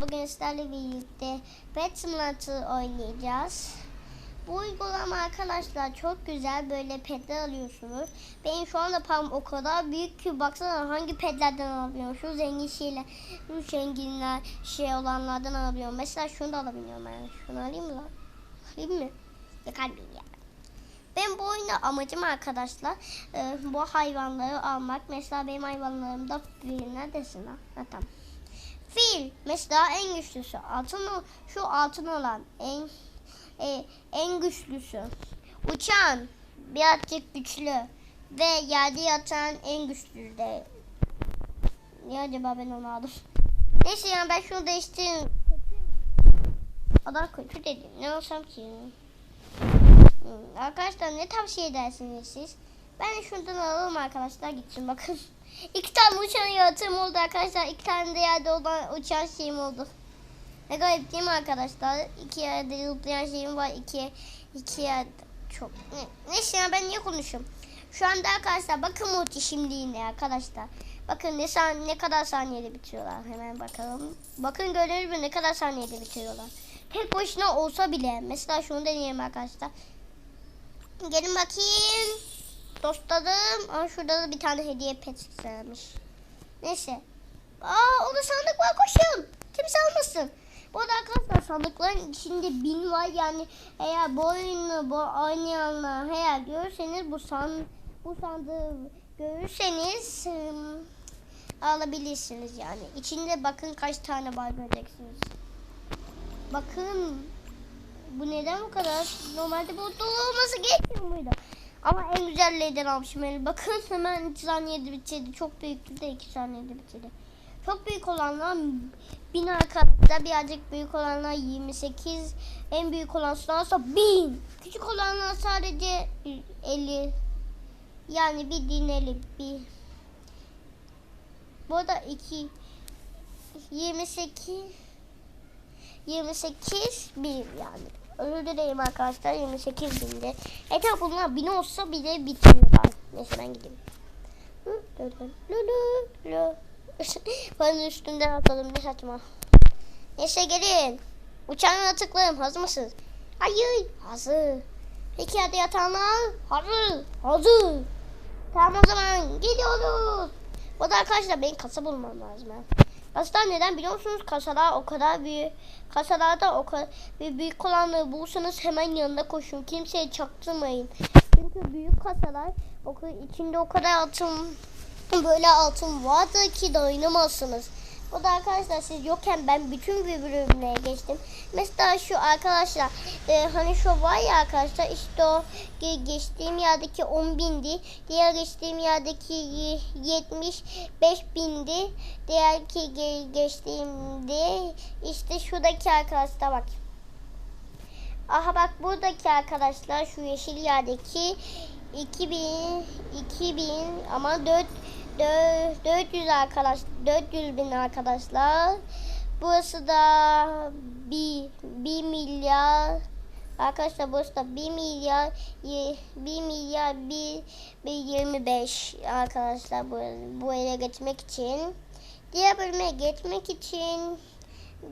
arkadaşlar bugün sizlerle birlikte Pet Simulator oynayacağız. Bu uygulama arkadaşlar çok güzel böyle petler alıyorsunuz. Benim şu anda param o kadar büyük ki baksana hangi petlerden alabiliyorum. Şu zengin şeyler, şu zenginler şey olanlardan alabiliyorum. Mesela şunu da alabiliyorum ben. Şunu alayım mı lan? Alayım mı? Yok almayayım ya. Ben bu oyunda amacım arkadaşlar e, bu hayvanları almak. Mesela benim hayvanlarımda bir neredesin lan? Ha, tamam. Fil mesela en güçlüsü. Altın şu altın olan en e, en güçlüsü. Uçan birazcık güçlü ve yerde yatan en güçlü de. Niye acaba ben onu aldım? Neyse yani ben şunu değiştireyim. Adam kötü dedim. Ne olsam ki? Hmm, Arkadaşlar ne tavsiye edersiniz siz? Ben şundan alalım arkadaşlar gitsin bakın. İki tane uçan yaratığım oldu arkadaşlar. İki tane de yerde olan uçan şeyim oldu. Ne garip değil mi arkadaşlar? İki yerde zıplayan şeyim var. İki, iki yerde çok. Ne, neyse ya ben niye konuşuyorum? Şu anda arkadaşlar bakın multi şimdi yine arkadaşlar. Bakın ne, san ne kadar saniyede bitiriyorlar. Hemen bakalım. Bakın gördünüz mü ne kadar saniyede bitiriyorlar. Tek başına olsa bile. Mesela şunu deneyelim arkadaşlar. Gelin bakayım. Dostlarım. Aa, şurada da bir tane hediye pet vermiş. Neyse. Aa orada sandık var koşun. Kimse almasın. Bu arada arkadaşlar sandıkların içinde bin var yani eğer bu oyunu bu oynayanlar eğer görürseniz bu san bu sandığı görürseniz ım, alabilirsiniz yani. İçinde bakın kaç tane var göreceksiniz. Bakın bu neden bu kadar? Normalde bu dolu olması gerekmiyor muydu? Ama en güzellerden almışım. Yani bakın hemen 2 saniyede bitirdi. Çok büyüktü de 2 saniyede bitirdi. Çok büyük olanlar 1000 arkadaşlar. Birazcık büyük olanlar 28. En büyük olanlarsa 1000. Küçük olanlar sadece 50. Yani bir dineli bir. Bu da 2 28 28 bin yani. Özür dilerim arkadaşlar 28 binde. E tabi bunlar bin olsa bile bitiriyorlar. Neyse ben gideyim. Paranın üstünden atladım ne saçma. Neyse gelin. Uçağına tıklayın hazır mısınız? Hayır hazır. Peki hadi yatanlar hazır. Hazır. Tamam o zaman gidiyoruz. Bu da arkadaşlar benim kasa bulmam lazım. Ha. Kasalar neden biliyor musunuz? Kasalar o kadar büyük. Kasalarda o kadar büyük olanları bulursanız hemen yanına koşun. Kimseye çaktırmayın. Çünkü büyük kasalar o içinde o kadar altın böyle altın vardır ki dayanamazsınız. O da arkadaşlar siz yokken ben bütün bir bölümlere geçtim. Mesela şu arkadaşlar e, hani şu var ya arkadaşlar işte o ge- geçtiğim yerdeki 10 bindi. Diğer geçtiğim yerdeki y- 75 bindi. Diğer ki ge- geçtiğimde işte şuradaki arkadaşlar bak. Aha bak buradaki arkadaşlar şu yeşil yerdeki 2000 2000 ama 4 Dö- 400 arkadaş 400 bin arkadaşlar. Burası da 1 1 milyar Arkadaşlar burası da 1 milyar y- 1 milyar 1, 1 25 arkadaşlar bu, bu ele geçmek için. Diğer bölüme geçmek için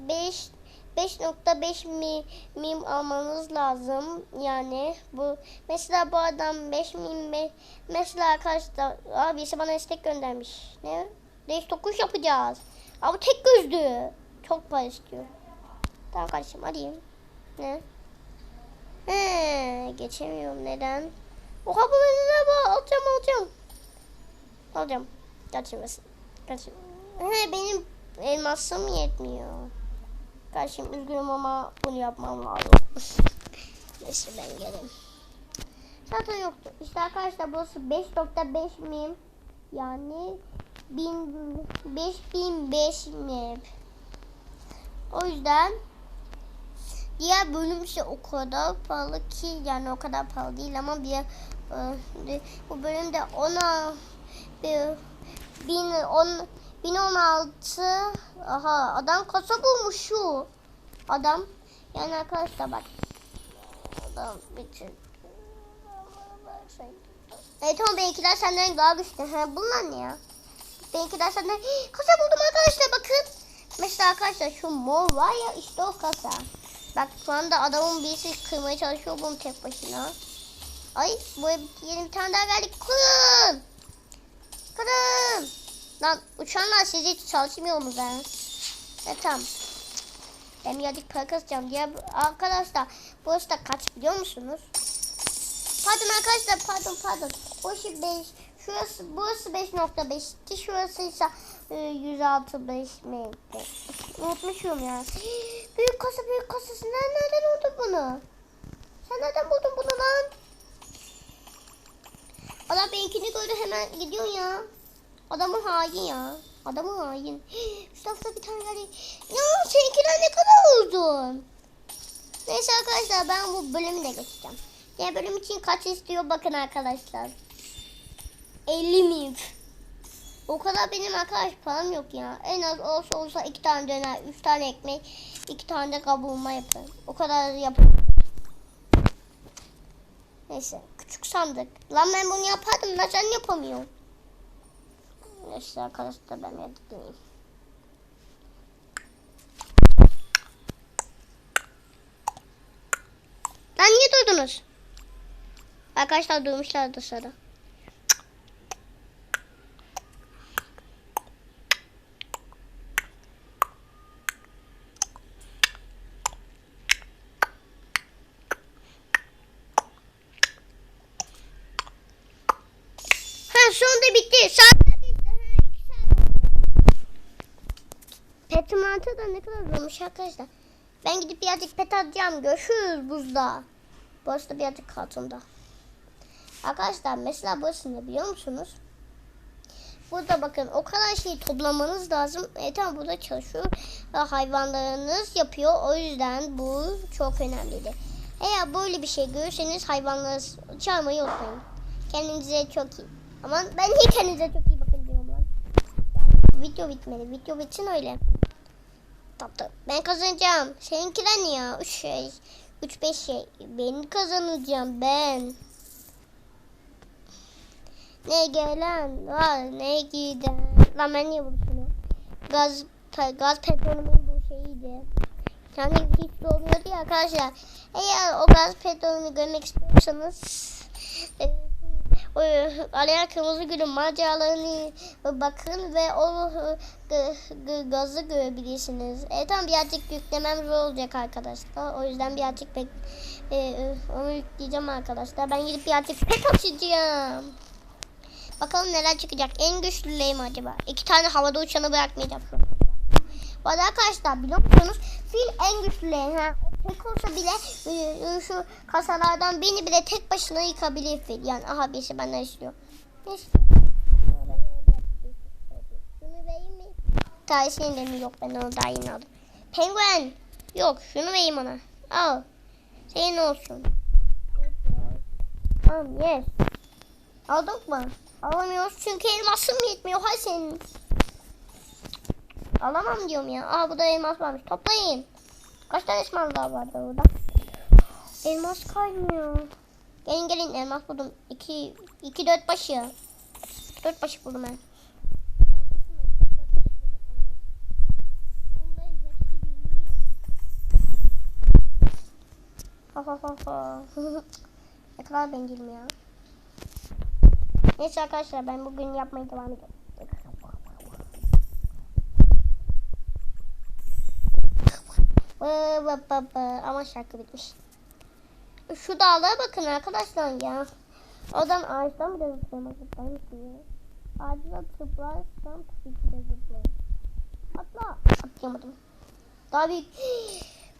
5 5.5 mi, mim almanız lazım. Yani bu mesela bu adam 5 mim me- mesela arkadaşlar abisi bana istek göndermiş. Ne? Değiş tokuş yapacağız. Ama tek gözlü. Çok para istiyor. Tamam kardeşim arayayım. Ne? He, geçemiyorum neden? Oha bu neden? Alacağım alacağım. Alacağım. Kaçırmasın. Kaçır. He benim elmasım yetmiyor. Kardeşim üzgünüm ama bunu yapmam lazım. Neyse ben geleyim. Zaten yoktu. İşte arkadaşlar burası 5.5 mim. Yani 1000 5005 mim. O yüzden diğer bölüm ise o kadar pahalı ki yani o kadar pahalı değil ama bir e, bu bölümde ona bir bin on 1016 aha adam kasa bulmuş şu adam yani arkadaşlar bak adam bitir Evet tamam benimkiler senden daha güçlü. Ha, bunlar ne ya? Benimkiler senden... Kasa buldum arkadaşlar bakın. Mesela arkadaşlar şu mor var ya işte o kasa. Bak şu anda adamın birisi kırmaya çalışıyor bunu tek başına. Ay bu yeni bir tane daha geldi. Kırın. Kırın. Lan uçanlar sizi hiç çalışmıyor mu ben? E tamam. Ben birazcık para kasacağım diye. Arkadaşlar burası da kaç biliyor musunuz? Pardon arkadaşlar pardon pardon. Burası 5. Şurası burası 5.5'ti. Şurası ise e, 106.5 miydi? Unutmuşum ya. Büyük kasa büyük kasa. Sen nereden buldun bunu? Sen nereden buldun bunu lan? Allah benimkini gördü hemen gidiyor ya. Adamın hain ya. Adamın hain. Şu tarafta bir tane geldi. Ya seninkiler ne kadar uzun. Neyse arkadaşlar ben bu bölümü de geçeceğim. Diğer bölüm için kaç istiyor bakın arkadaşlar. 50 mil. O kadar benim arkadaş param yok ya. En az olsa olsa iki tane döner, üç tane ekmek, iki tane de kavurma yapın. O kadar yapın. Neyse küçük sandık. Lan ben bunu yapardım neden yapamıyorum? Neyse arkadaşlar ben yapayım. Lan niye durdunuz? Arkadaşlar durmuşlardı sonra. Ha sonunda bitti. Saat bitti. Ha, iki saat oldu. Pet mantı da ne kadar zormuş arkadaşlar. Ben gidip birazcık pet atacağım. Görüşürüz buzda. Burası da birazcık kartonda. Arkadaşlar mesela burası ne biliyor musunuz? Burada bakın o kadar şey toplamanız lazım. E tamam burada çalışıyor. Hayvanlarınız yapıyor. O yüzden bu çok önemliydi. Eğer böyle bir şey görürseniz hayvanları çağırmayı unutmayın. Kendinize çok iyi. Aman ben niye kendinize çok iyi bakın diyorum lan. Video bitmedi. Video bitsin öyle. Tatlı. Ben kazanacağım. Seninkiler ne ya? 3 şey. 3-5 şey. Ben kazanacağım ben. Ne gelen var ne giden. Lan ben niye bunu Gaz, gaz petrolümün bu şeyiydi. Yani hiç de olmuyordu ya arkadaşlar. Eğer o gaz petrolünü görmek istiyorsanız e, Aliyer Kırmızı Gül'ün maceralarını bakın ve o e, gazı görebilirsiniz. E tamam birazcık yüklemem zor olacak arkadaşlar. O yüzden birazcık bek e, e, onu yükleyeceğim arkadaşlar. Ben gidip birazcık pet açacağım. Bakalım neler çıkacak. En güçlüleyim acaba? İki tane havada uçanı bırakmayacağım. Bu arada arkadaşlar biliyor musunuz? Fil en güçlüleyim. Ha. O tek olsa bile e, e, şu kasalardan birini bile tek başına yıkabilir fil. Yani aha birisi benden istiyor. Ne istiyor? Şunu vereyim mi? Tanesini de mi? Yok ben onu daha yeni aldım. Penguen. Yok şunu vereyim ona. Al. Senin olsun. Tamam yes. Aldık mı? Alamıyoruz çünkü elmasım yetmiyor. Hay senin. Alamam diyorum ya. Aa bu da elmas varmış. Toplayın. Kaç tane elmas daha vardı burada? Elmas kaymıyor. Gelin gelin elmas buldum. 2 2 4 başı. 4 başı buldum ben. Ha ha ha ha. ne kadar bencilim ya. Neyse arkadaşlar ben bugün yapmaya devam edeceğim. Ama şarkı bitmiş. Şu dağlara bakın arkadaşlar ya. Oradan ağaçtan bile zıplamak istemiş ya. Ağaçta zıplarsam ki de zıplarım. Atla. Atlayamadım. Daha büyük.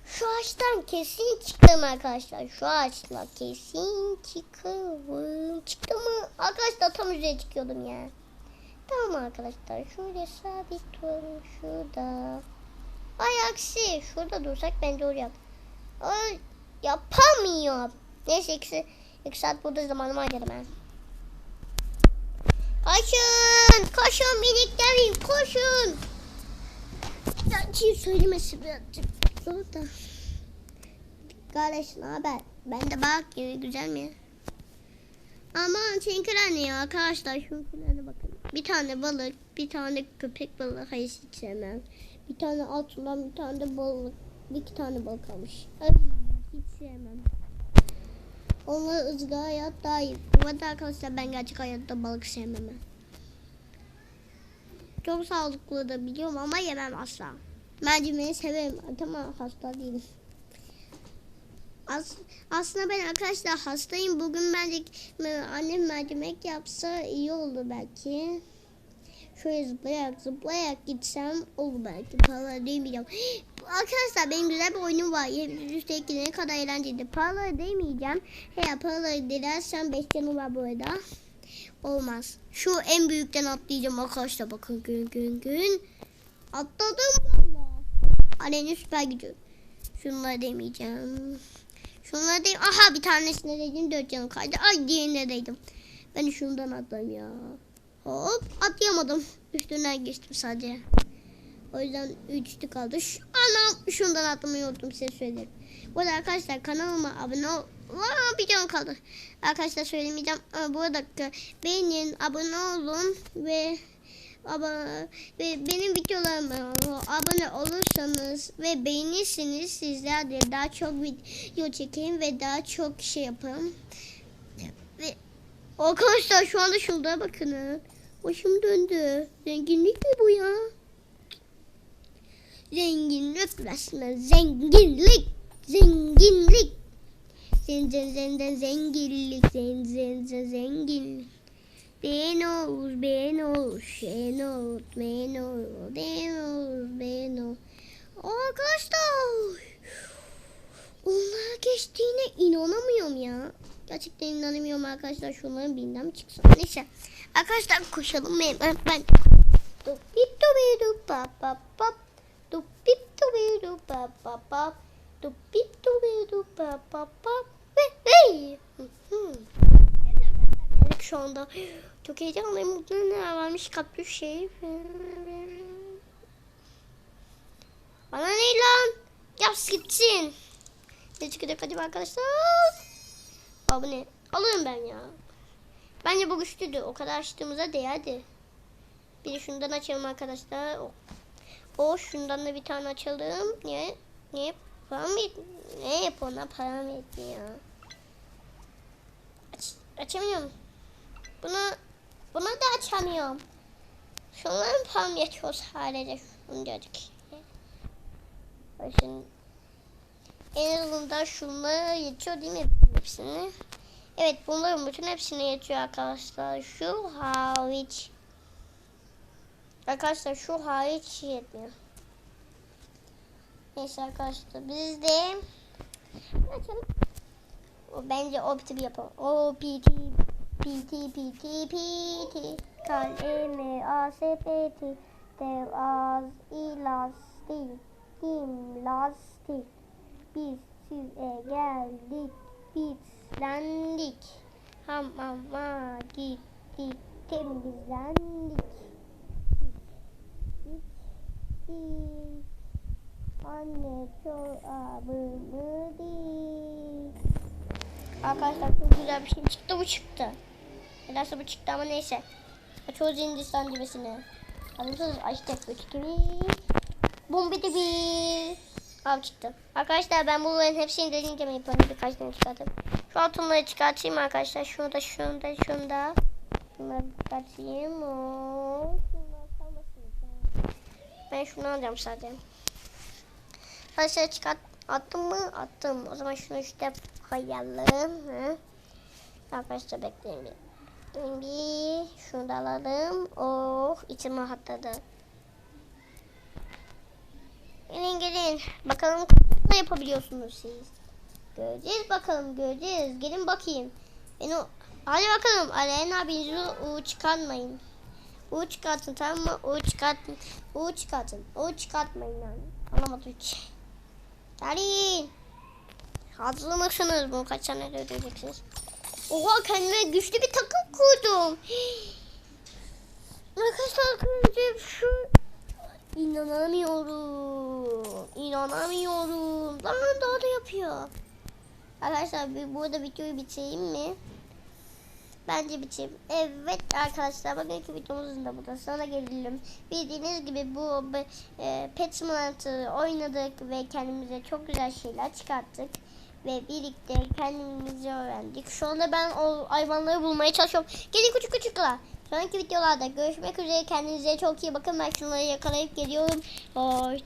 Şu ağaçtan kesin çıkarım arkadaşlar. Şu ağaçla kesin çıkarım. Çıktı mı? Arkadaşlar tam üzerine çıkıyordum ya. Tamam arkadaşlar. Şöyle sabit duralım şurada. Ay aksi. Şurada dursak bence olacak. Ay, yapamıyorum. Neyse iki, iki saat burada zamanımı harcadım ben. Koşun. Koşun miniklerim. Koşun. Gerçeği söylemesi birazcık zor da. Kardeş ne haber? Ben de bak gibi güzel mi? Aman seninkiler ne ya arkadaşlar şunkilerine bakın. Bir tane balık, bir tane köpek balığı hayır hiç sevmem. Bir tane altından bir tane de balık. Bir iki tane balık almış. Ay, hiç sevmem. Onlar ızgara hayat daha iyi. Bu arada arkadaşlar ben gerçek hayatta balık sevmem. Çok sağlıklı da biliyorum ama yemem asla. Mercimeği severim ama hasta değilim. As, aslında ben arkadaşlar hastayım. Bugün bence annem mercimek yapsa iyi olur belki. Şöyle zıplayarak zıplayarak gitsem olur belki. Paraları değmeyeceğim. Arkadaşlar benim güzel bir oyunum var. Üstelik ne kadar eğlenceli. Paraları değmeyeceğim. Eğer paraları dilersem 5 canım var bu arada. Olmaz. Şu en büyükten atlayacağım arkadaşlar. Bakın gün gün gün. Atladım valla. Aleyna süper gücü. Şunları demeyeceğim. Şunları değil. Aha bir tanesine dedim dört canım kaydı. Ay diğerine değdim. Ben şundan atlayayım ya. Hop atlayamadım. Üstünden geçtim sadece. O yüzden üçlü kaldı. Şu, anam şundan atlamayı unuttum size söylerim. Bu arada arkadaşlar kanalıma abone ol. Aa, bir can kaldı. Arkadaşlar söylemeyeceğim. Ama bu arada beğenin, abone olun ve abone ve benim videolarıma abone olursanız ve beğenirseniz sizler de daha çok video çekeyim ve daha çok şey yaparım. Ve arkadaşlar şu anda şurada bakın. Başım döndü. Zenginlik mi bu ya? Zenginlik resmen zenginlik. Zenginlik. Zen zen zen zen zenginlik. Zen zen zen zenginlik. Ben olur, ben olur, sen olur, ben olur, ben olur, ben olur. Arkadaşlar. Onlar geçtiğine inanamıyorum ya. Gerçekten inanamıyorum arkadaşlar. Şunların birinden mi çıksın? Neyse. Arkadaşlar koşalım. Ben, ben, Şu anda çok heyecanlıyım. Mutluluğuna ne varmış kaplı şey. Bana ne lan? Yaps gitsin. Ne çıkacak acaba arkadaşlar? Abi ne? Alırım ben ya. Bence bu güçlüydü. O kadar açtığımıza değerdi. Bir de şundan açalım arkadaşlar. O, o şundan da bir tane açalım. Niye? Niye? Para mı Ne yap ona? Para mı yetmiyor? Aç, açamıyorum. Bunu bunu da açamıyorum. Şunların param yetiyor sadece şuncacık. Bakın en azından şunlara yetiyor değil mi hepsini? Evet bunların bütün hepsine yetiyor arkadaşlar. Şu hariç. Arkadaşlar şu hariç yetmiyor. Neyse arkadaşlar biz de. O bence opti yapalım. O PT PT PT PT kalemi asepeti dev az ilastik kim lastik biz size geldik bitlendik hamama gittik temizlendik Git, git, Anne çorabımı değil. Arkadaşlar çok güzel bir şey çıktı bu çıktı. Nedense bu çıktı ama neyse. Açıyoruz Hindistan düğmesini. Hazırsanız açtık. 3 2 1. Bombidi bir. Abi çıktı. Arkadaşlar ben bunların hepsini gibi yaparım. Birkaç tane çıkartayım. Şu altınları çıkartayım arkadaşlar. Şunu da şunu da şunu da. Şunları çıkartayım. Ben şunu alacağım sadece. Arkadaşlar çıkart attım mı? Attım. O zaman şunu işte koyalım. Hı? Arkadaşlar bekleyin bir. Bir şunu da alalım. Oh içim rahatladı. Gelin gelin. Bakalım ne yapabiliyorsunuz siz. Göreceğiz bakalım göreceğiz. Gelin bakayım. Beni Hadi bakalım Aleyna bizi U çıkartmayın. U çıkartın tamam mı? U çıkartın. U çıkartın. U çıkartmayın yani. Anlamadım hiç. Gelin. Hazır mısınız? Bunu kaç tane de ödeyeceksiniz? Oha kendime güçlü bir takım kurdum. Arkadaşlar şu. İnanamıyorum. İnanamıyorum. Lan daha da yapıyor. Arkadaşlar bir burada videoyu bitireyim mi? bence biçim. Evet arkadaşlar bugünkü videomuzun da burada sonuna gelelim. Bildiğiniz gibi bu e, Pet Simulator oynadık ve kendimize çok güzel şeyler çıkarttık. Ve birlikte kendimizi öğrendik. Şu anda ben o hayvanları bulmaya çalışıyorum. Gelin küçük küçükler. Sonraki videolarda görüşmek üzere. Kendinize çok iyi bakın. Ben şunları yakalayıp geliyorum. Hoşçakalın.